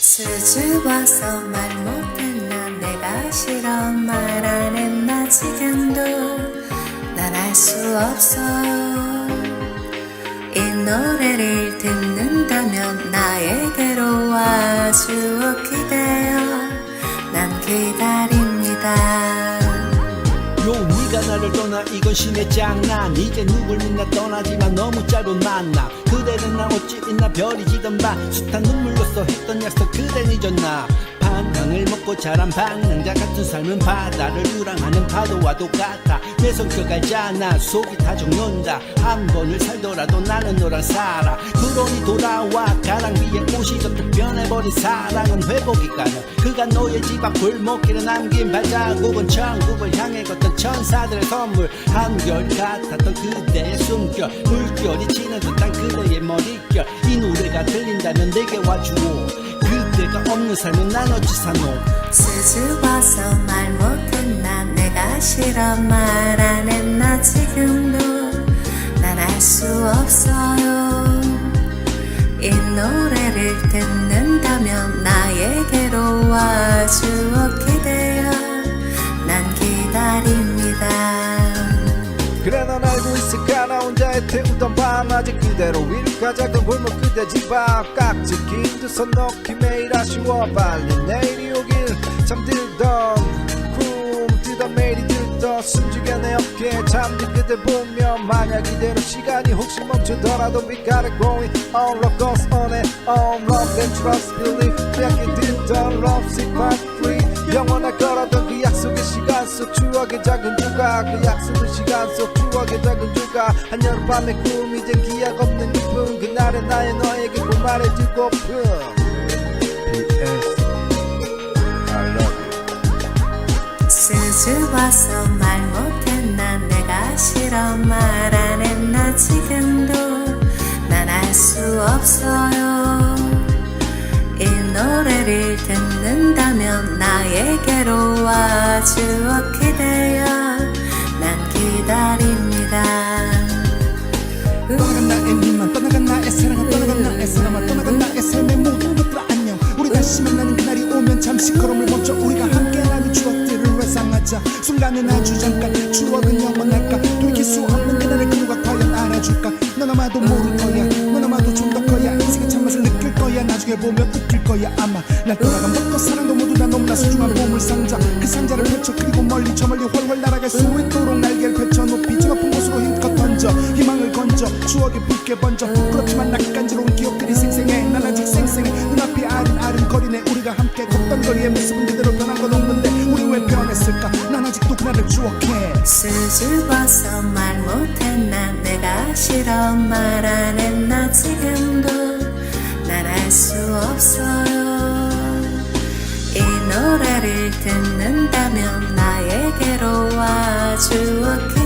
수줍어서 말 못했나? 내가 싫어 말 안 했나 지금도 난 알 수 없어요 이 노래를 듣는다면 나에게로 와주어 기대어 난 기다립니다 신의 장난. 이제 누굴 믿나 떠나지만 너무 짧은 만남. 그대는 나 어찌 있나 별이 지던 밤 숱한 눈물로써 했던 약속 그댄 잊었나. 반항을 먹고 자란 방랑자 같은 삶은 바다를 유랑하는 파도와 똑같아. 내 성격 알잖아. 속이 다 적는다. 한 번을 살더라도 나는 너랑 살아 그러니 돌아와. 가랑 위에 옷이 젖듯 변해버린 사랑은 회복이 가능 그가 너의 집 앞 골목길에 남긴 발자국은 천국을 향해 걷던 천사들의 선물. 한결 같았던 그대의 숨결. 물결이 치는 듯한 그대의 머릿결. 이 노래가 들린다면 내게 와주오. 그대가 없는 삶은 난 어찌 사노. 수줍어서 말 못했나. 내가 싫어 말 안 했나. 지금도 난 알 수 없어요 밤 아직 그대로 위를 가자던 골목 그대 집 앞 깍지 긴두선 넣기 매일 아쉬워. 빨리 내일이 오길 잠들던 꿈뜨던 매일이 들던 숨죽여 내 어깨에 잠든 그대 보며 만약 이대로 시간이 혹시 멈추더라도 We gotta going on. Love goes on and on. Love and trust believe. 빼앗게 듣던 love secret free. 영원할 그약 속 추억의 작은 조각 그 약속의 시간 속 추억의 작은 조각 한여름 밤의 꿈 이제 기약 없는 기쁨. 그날의 나의 너에게 꼭 말해주고픈 you 수줍어서 말 못했나 내가 싫어 말 안 했나 지금도 난 알 수 없어요 나에게로 와 주어 기대어 난 기다립니다. 떠나간 나의 미만 떠나간 나의 사랑아 떠나간 나의 사랑아 떠나간 나의 삶의 모든 것들 안녕. 우리 다시 만나는 그날이 오면 잠시 걸음을 멈춰 우리가 함께라는 추억들을 회상하자. 순간은 아주 잠깐 추억은 영원할까? 돌이킬 수 없는 그날의 그 누가 과연 알아줄까? 넌 아마도 모를 거야. 넌 아마도 좀 더 커야. 인생의 참맛을 느낄 거야. 나중에 보면 사랑도 모두 다 너무나 소중한 보물 상자. 그 상자를 펼쳐 그리고 멀리 저 멀리 훨훨 날아갈 수 있도록 날개를 펼쳐 높이 저 높은 곳으로 힘껏 던져. 희망을 건져. 추억이 붉게 번져. 부끄럽지만 낯간지러운 기억들이 생생해. 난 아직 생생해. 눈앞이 아른아른거리네. 우리가 함께 걷던 거리의 모습은 그대로 변한 건 없는데 우리 왜 변했을까? 난 아직도 그날을 추억해. 수줍어서 말 못했나? 내가 싫어 말안했 듣는다면 나에게로 와주어